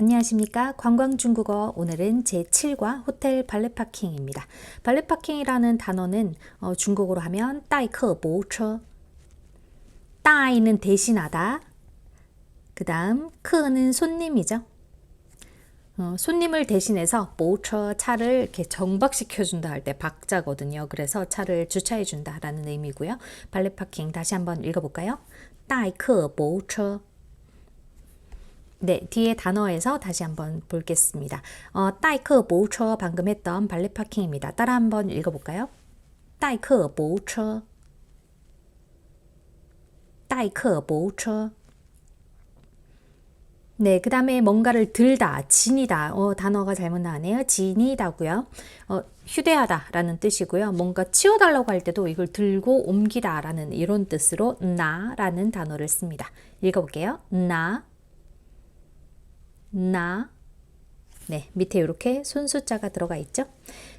안녕하십니까. 관광중국어 오늘은 제7과 호텔 발레파킹입니다. 발레파킹이라는 단어는 어, 중국어로 하면 따이커 모처 따이는 대신하다 그 다음 크는 손님이죠. 어, 손님을 대신해서 모처 차를 이렇게 정박시켜준다 할 때 박자거든요. 그래서 차를 주차해준다 라는 의미고요. 발레파킹 다시 한번 읽어볼까요? 따이커 모처 네, 뒤에 단어에서 다시 한번 보겠습니다. 어, 따이크 모처 방금 했던 발레 파킹입니다. 따라 한번 읽어볼까요? 따이크 모처 따이크 모처 네, 그 다음에 뭔가를 들다, 지니다. 어, 단어가 잘못 나왔네요. 지니다고요. 어, 휴대하다라는 뜻이고요. 뭔가 치워달라고 할 때도 이걸 들고 옮기다라는 이런 뜻으로 나라는 단어를 씁니다. 읽어볼게요. 나, 나. 네, 밑에 이렇게 손수자가 들어가 있죠.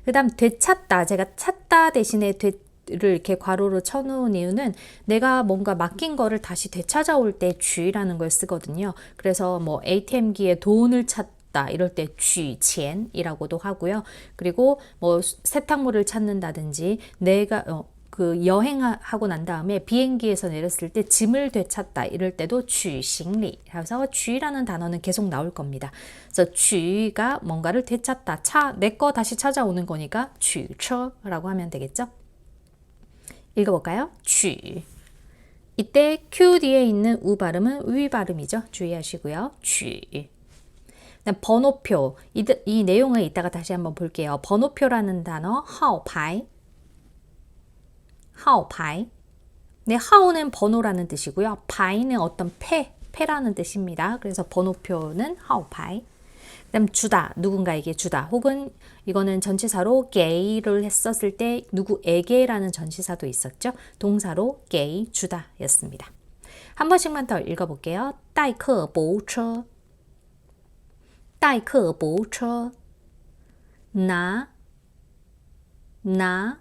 그 다음 되찾다. 제가 찾다 대신에 되, 를 이렇게 괄호로 쳐놓은 이유는 내가 뭔가 맡긴 거를 다시 되찾아올 때 쥐라는 걸 쓰거든요. 그래서 뭐 ATM기에 돈을 찾다 이럴 때 쥐첸이라고도 하고요. 그리고 뭐 세탁물을 찾는다든지 내가 어, 그 여행하고 난 다음에 비행기에서 내렸을 때 짐을 되찾다 이럴 때도 취식리 해서 취라는 단어는 계속 나올 겁니다. 그래서 취가 뭔가를 되찾다 차 내 거 다시 찾아오는 거니까 취처라고 하면 되겠죠. 읽어볼까요? 취 이때 q 뒤에 있는 우 발음은 위 발음이죠. 주의하시고요. 취 번호표 이, 이 내용을 이따가 다시 한번 볼게요. 번호표라는 단어 하오파이 하오파이. 네, 하오는 번호라는 뜻이고요. 파이는 어떤 패, 패라는 뜻입니다. 그래서 번호표는 하오파이. 그다음 주다, 누군가에게 주다. 혹은 이거는 전치사로 게이를 했었을 때 누구에게라는 전치사도 있었죠. 동사로 게이 주다였습니다. 한 번씩만 더 읽어볼게요. 代客泊车 代客泊车 나, 나,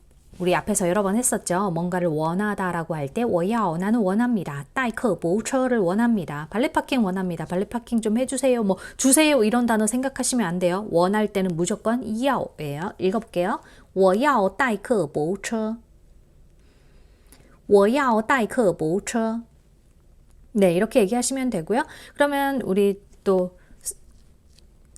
우리 앞에서 여러 번 했었죠. 뭔가를 원하다라고 할 때, 我要 나는 원합니다. 代客 보처를 원합니다. 발레 파킹 원합니다. 발레 파킹 좀 해주세요. 뭐 주세요 이런 단어 생각하시면 안 돼요. 원할 때는 무조건 要예요. 읽어볼게요. 我要代客 보처. 我要代客 보처. 네, 이렇게 얘기하시면 되고요. 그러면 우리 또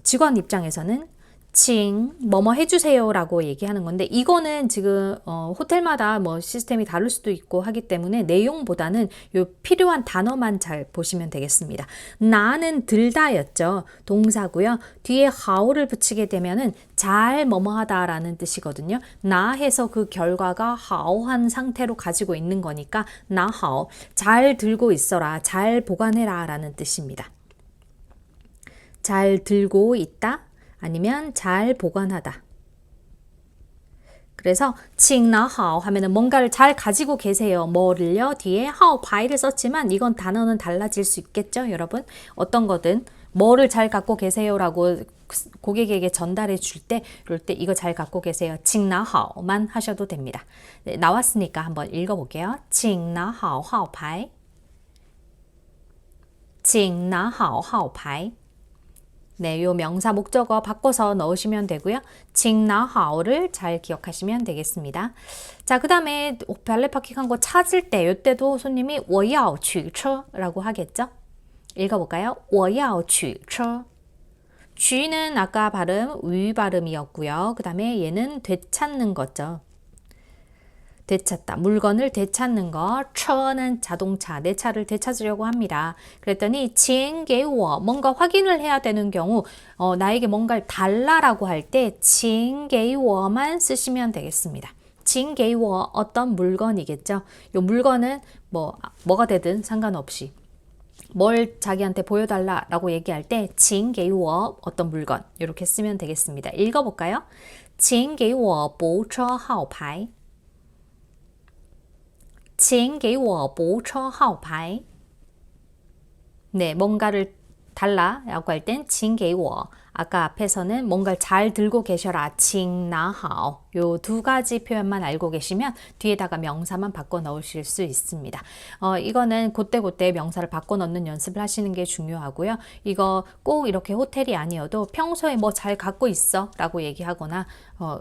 직원 입장에서는 칭 뭐뭐 해주세요 라고 얘기하는 건데 이거는 지금 어, 호텔마다 뭐 시스템이 다를 수도 있고 하기 때문에 내용보다는 요 필요한 단어만 잘 보시면 되겠습니다. 나는 들다 였죠 동사고요. 뒤에 하오를 붙이게 되면은 잘 뭐뭐 하다 라는 뜻이거든요. 나 해서 그 결과가 하오한 상태로 가지고 있는 거니까 나 하오 잘 들고 있어라 잘 보관해라 라는 뜻입니다. 잘 들고 있다. 아니면 잘 보관하다. 그래서 칭나하오 하면은 뭔가를 잘 가지고 계세요. 뭐를요? 뒤에 하오 바이를 썼지만 이건 단어는 달라질 수 있겠죠, 여러분? 어떤 거든 뭐를 잘 갖고 계세요라고 고객에게 전달해 줄 때, 이럴 때 이거 잘 갖고 계세요. 칭나하오만 하셔도 됩니다. 네, 나왔으니까 한번 읽어볼게요. 칭나하오 하오파이. 칭나하오 하오파이. 네, 요 명사 목적어 바꿔서 넣으시면 되고요. 칭나하오를 잘 기억하시면 되겠습니다. 자, 그 다음에 발레 파킹 한거 찾을 때, 요때도 손님이 我要取车라고 하겠죠? 읽어볼까요? 我要取车. 쥐는 아까 발음 위 발음이었고요. 그 다음에 얘는 되찾는 거죠. 되찾다. 물건을 되찾는 거. 처는 자동차, 내 차를 되찾으려고 합니다. 그랬더니 칭게워 뭔가 확인을 해야 되는 경우 어, 나에게 뭔가를 달라라고 할 때 칭게워만 쓰시면 되겠습니다. 칭게워 어떤 물건이겠죠. 이 물건은 뭐 뭐가 되든 상관없이 뭘 자기한테 보여달라라고 얘기할 때 칭게워 어떤 물건 이렇게 쓰면 되겠습니다. 읽어볼까요? 请给我泊车号牌 请给我泊车号牌。 네, 뭔가를 달라라고 할 땐 칭게워. 아까 앞에서는 뭔가를 잘 들고 계셔라. 칭나하오. 요 두 가지 표현만 알고 계시면 뒤에다가 명사만 바꿔 넣으실 수 있습니다. 어, 이거는 그때그때 명사를 바꿔 넣는 연습을 하시는 게 중요하고요. 이거 꼭 이렇게 호텔이 아니어도 평소에 뭐 잘 갖고 있어 라고 얘기하거나 어,